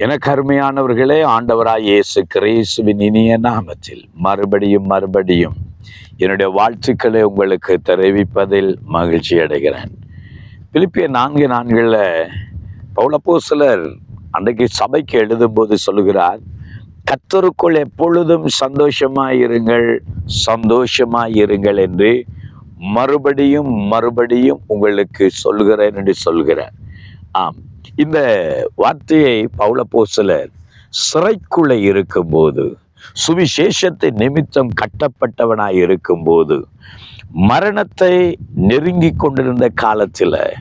எனக்கு அருமையானவர்களே ஆண்டவராய் இயேசு கிரேசுவின் இனிய நாமத்தில் மறுபடியும் மறுபடியும் என்னுடைய வாழ்த்துக்களை உங்களுக்கு தெரிவிப்பதில் மகிழ்ச்சி அடைகிறேன். பிலிப்பிய நான்கு நான்கில் சிலர் அன்றைக்கு சபைக்கு எழுதும்போது சொல்லுகிறார் கத்தருக்குள் எப்பொழுதும் சந்தோஷமாயிருங்கள் சந்தோஷமாயிருங்கள் என்று மறுபடியும் மறுபடியும் உங்களுக்கு சொல்கிறேன் என்று சொல்கிறார் ஆம். இந்த வார்த்தையை பௌலப்போஸ்தலர் சிறைக்குள்ளே இருக்கும்போது சுவிசேஷத்தை நிமித்தம் கட்டப்பட்டவனாய் இருக்கும்போது மரணத்தை நெருங்கி கொண்டிருந்த காலத்தில்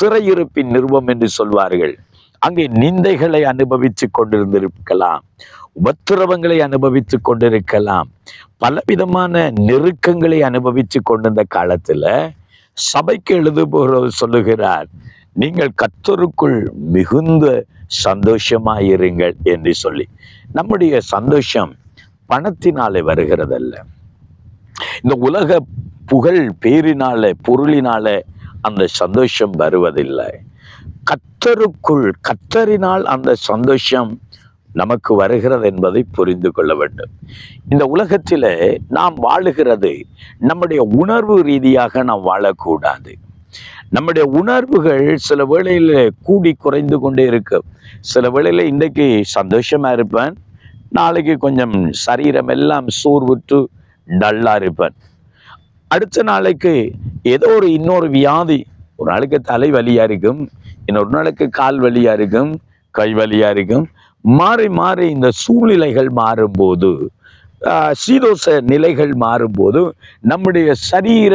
சிறையிருப்பின் நிறுவம் என்று சொல்வார்கள். அங்கே நிந்தைகளை அனுபவித்துக் கொண்டிருந்திருக்கலாம் உபத்திரவங்களை அனுபவித்துக் கொண்டிருக்கலாம் பலவிதமான நெருக்கங்களை அனுபவித்துக் கொண்டிருந்த காலத்துல சபைக்கு எழுதுபவர் சொல்லுகிறார் நீங்கள் கத்தருக்குள் மிகுந்த சந்தோஷமாயிருங்கள் என்று சொல்லி. நம்முடைய சந்தோஷம் பணத்தினாலே வருகிறதல்ல. இந்த உலக புகழ் பேரினால பொருளினால அந்த சந்தோஷம் வருவதில்லை. கத்தருக்குள் கத்தரினால் அந்த சந்தோஷம் நமக்கு வருகிறது என்பதை புரிந்து கொள்ள வேண்டும். இந்த உலகத்திலே நாம் வாழுகிறது நம்முடைய உணர்வு ரீதியாக நாம் வாழக்கூடாது. நம்முடைய உணர்வுகள் சில வேளையில் கூடி குறைந்து கொண்டே இருக்கும் சில வேளையில் இன்றைக்கு சந்தோஷமா இருப்பேன். நாளைக்கு கொஞ்சம் சரீரம் எல்லாம் சோர்வுற்று டல்லா இருப்பேன். அடுத்த நாளைக்கு ஏதோ ஒரு இன்னொரு வியாதி ஒரு நாளைக்கு தலை வலியா இருக்கும் இன்னொரு நாளைக்கு கால் வலியா இருக்கும் கை வலியா இருக்கும். மாறி மாறி இந்த சூழ்நிலைகள் மாறும்போது சீதோச சீதோஷ நிலைகள் மாறும்போது நம்முடைய சரீர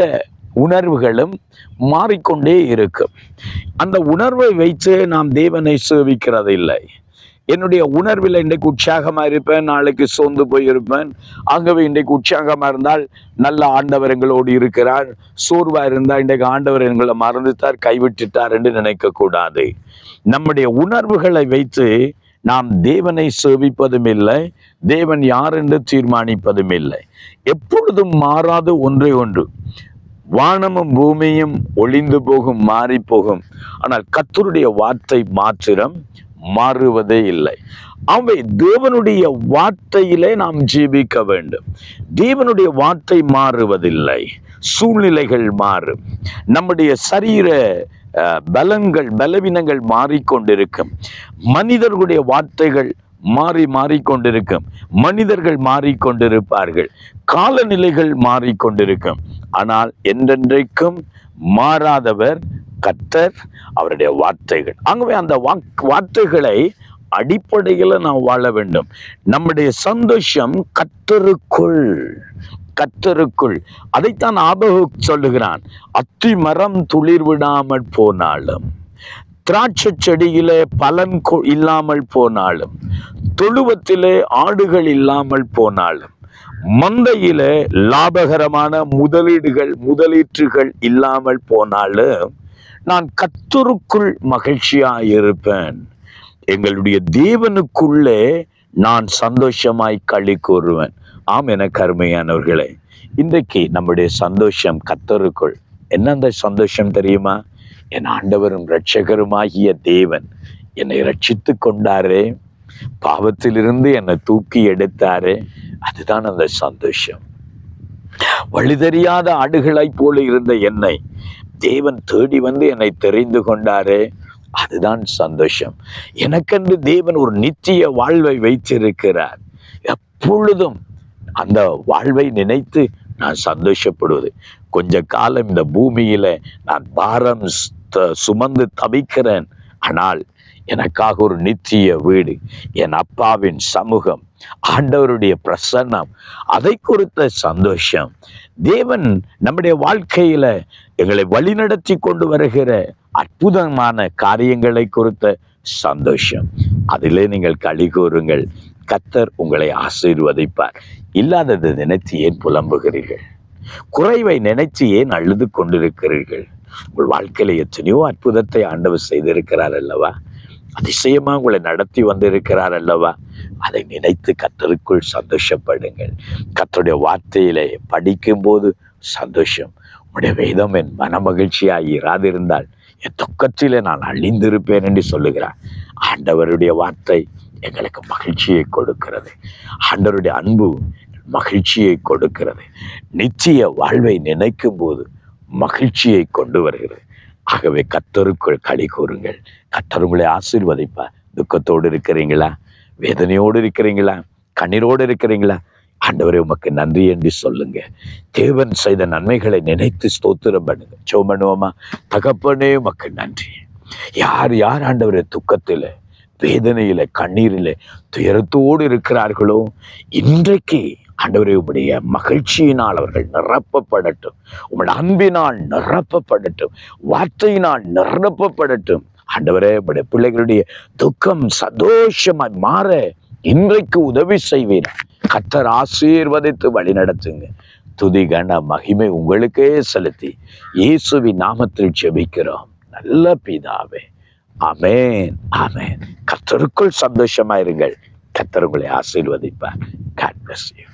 உணர்வுகளும் மாறிக்கொண்டே இருக்கும் அந்த உணர்வை வைத்து நாம் தேவனை சேவிக்கிறது இல்லை என்னுடைய உணர்வில் இன்றைக்கு உற்சாகமா இருப்பேன் நாளைக்கு சோர்ந்து போயிருப்பேன். ஆகவே இன்றைக்கு உற்சாகமா இருந்தால் நல்ல ஆண்டவர் எங்களோடு இருக்கிறார். சோர்வா இருந்தால் இன்றைக்கு ஆண்டவர் எங்களை மறந்துட்டார் கைவிட்டுட்டார் என்று நினைக்கக்கூடாது. நம்முடைய உணர்வுகளை வைத்து நாம் தேவனை சேவிப்பதும் இல்லை தேவன் யார் என்று தீர்மானிப்பதும் இல்லை. எப்பொழுதும் மாறாத ஒன்றே ஒன்று. வானமும் பூமியும் ஒளிந்து போகும் மாறி போகும். ஆனால் கத்தருடைய வார்த்தை மாத்திரம் மாறுவதே இல்லை. அவை தேவனுடைய வார்த்தையிலே நாம் ஜீவிக்க வேண்டும். தேவனுடைய வார்த்தை மாறுவதில்லை. சூழ்நிலைகள் மாறும். நம்முடைய சரீர பலங்கள் பலவீனங்கள் மாறிக்கொண்டிருக்கும். மனிதர்களுடைய வார்த்தைகள் மாறி மாறிக்கொண்டிருக்கும். மனிதர்கள் மாறிக்கொண்டிருப்பார்கள். காலநிலைகள் மாறிக்கொண்டிருக்கும். ஆனால் என்றென்றைக்கும் மாறாதவர் கத்தர் அவருடைய வார்த்தைகள். ஆகவே அந்த வாக் வார்த்தைகளை அடிப்படையில் நாம் வாழ வேண்டும். நம்முடைய சந்தோஷம் கத்தருக்குள் கத்தருக்குள். அதைத்தான் ஆபகு சொல்லுகிறான் அத்தி மரம் துளிர் விடாமல் போனாலும் திராட்சை செடியிலே பலன் கொ- இல்லாமல் போனாலும் தொழுவத்திலே ஆடுகள் இல்லாமல் போனாலும் மந்தையில லாபகரமான முதலீடுகள் முதலீற்றுகள் இல்லாமல் போனாலும் நான் கத்தருக்குள் மகிழ்ச்சியாயிருப்பேன். எங்களுடைய தேவனுக்குள்ளே நான் சந்தோஷமாய் களி கூறுவேன். ஆம் என கருமையானவர்களே இன்றைக்கு நம்முடைய சந்தோஷம் கத்தருக்குள் என்ன அந்த சந்தோஷம் தெரியுமா? என் ஆண்டவரும் இரட்சகருமாகிய தேவன் என்னை ரட்சித்து கொண்டாரே. பாவத்திலிருந்து என்னை தூக்கி எடுத்தாரே. அதுதான் அந்த சந்தோஷம். வழி தெரியாத ஆடுகளைப் போல இருந்த என்னை தேவன் தேடி வந்து என்னை தெரிந்து கொண்டாரே அதுதான் சந்தோஷம். எனக்கென்று தேவன் ஒரு நித்திய வாழ்வை வைத்திருக்கிறார். எப்பொழுதும் அந்த வாழ்வை நினைத்து நான் சந்தோஷப்படுவது. கொஞ்ச காலம் இந்த பூமியில நான் பாரம் சுமந்து தவிக்கிறேன். ஆனால் எனக்காக ஒரு நித்திய வீடு என் அப்பாவின் சமூகம் ஆண்டவருடைய பிரசன்னம் அதை குறித்த சந்தோஷம். தேவன் நம்முடைய வாழ்க்கையில எங்களை வழிநடத்தி கொண்டு வருகிற அற்புதமான காரியங்களை குறித்த சந்தோஷம். அதிலே நீங்கள் களி கூறுங்கள். கத்தர் உங்களை ஆசீர்வதிப்பார். இல்லாததை நினைத்து ஏன் புலம்புகிறீர்கள்? குறைவை நினைத்து ஏன் அழுது கொண்டிருக்கிறீர்கள்? உங்கள் வாழ்க்கையில எத்தனையோ அற்புதத்தை ஆண்டவர் செய்திருக்கிறார் அல்லவா? அதிசயமா உங்களை நடத்தி வந்திருக்கிறார் அல்லவா? அதை நினைத்து கத்தருக்குள் சந்தோஷப்படுங்கள். கத்தருடைய வார்த்தையிலே படிக்கும்போது சந்தோஷம். உடைய வேதம் என் மன மகிழ்ச்சியாக இராதிருந்தால் என் துக்கத்திலே நான் அழிந்திருப்பேன் என்று சொல்லுகிறார். ஆண்டவருடைய வார்த்தை எங்களுக்கு மகிழ்ச்சியை கொடுக்கிறது. ஆண்டவருடைய அன்பு மகிழ்ச்சியை கொடுக்கிறது. நிச்சய வாழ்வை நினைக்கும் போது மகிழ்ச்சியை கொண்டு வருகிறது. ஆகவே கத்தருக்குள் களி கூறுங்கள். கத்தர் உங்களை ஆசீர்வதிப்பார் துக்கத்தோடு இருக்கிறீங்களா? வேதனையோடு இருக்கிறீங்களா? கண்ணீரோடு இருக்கிறீங்களா? ஆண்டவரே உமக்கு நன்றி என்று சொல்லுங்க. தேவன் செய்த நன்மைகளை நினைத்து ஸ்தோத்திரம் பண்ணுங்க. சோ பண்ணுவோமா தகப்பனே உமக்கு நன்றி. யார் யார் ஆண்டவரே துக்கத்தில் வேதனையில கண்ணீரில் துயரத்தோடு இருக்கிறார்களோ? இன்றைக்கு ஆண்டவரே உடைய மகிழ்ச்சியினால் அவர்கள் நிரப்பப்படட்டும். உங்களுடைய அன்பினால் நிரப்பப்படட்டும். வார்த்தையினால் நிரப்பப்படட்டும். ஆண்டவரே உடைய பிள்ளைகளுடைய துக்கம் சந்தோஷமாய் மாற இன்றைக்கு உதவி செய்வீர். கத்தர் ஆசீர்வதித்து வழி நடத்துங்க துதி கன மகிமை உங்களுக்கே செலுத்தி இயேசுவி நாமத்தில் செபிக்கிறோம் நல்ல பிதாவே. அமேன் அமேன் கத்தருக்குள் சந்தோஷமா இருங்கள் கத்தர் உங்களை ஆசீர்வதிப்பார். God bless you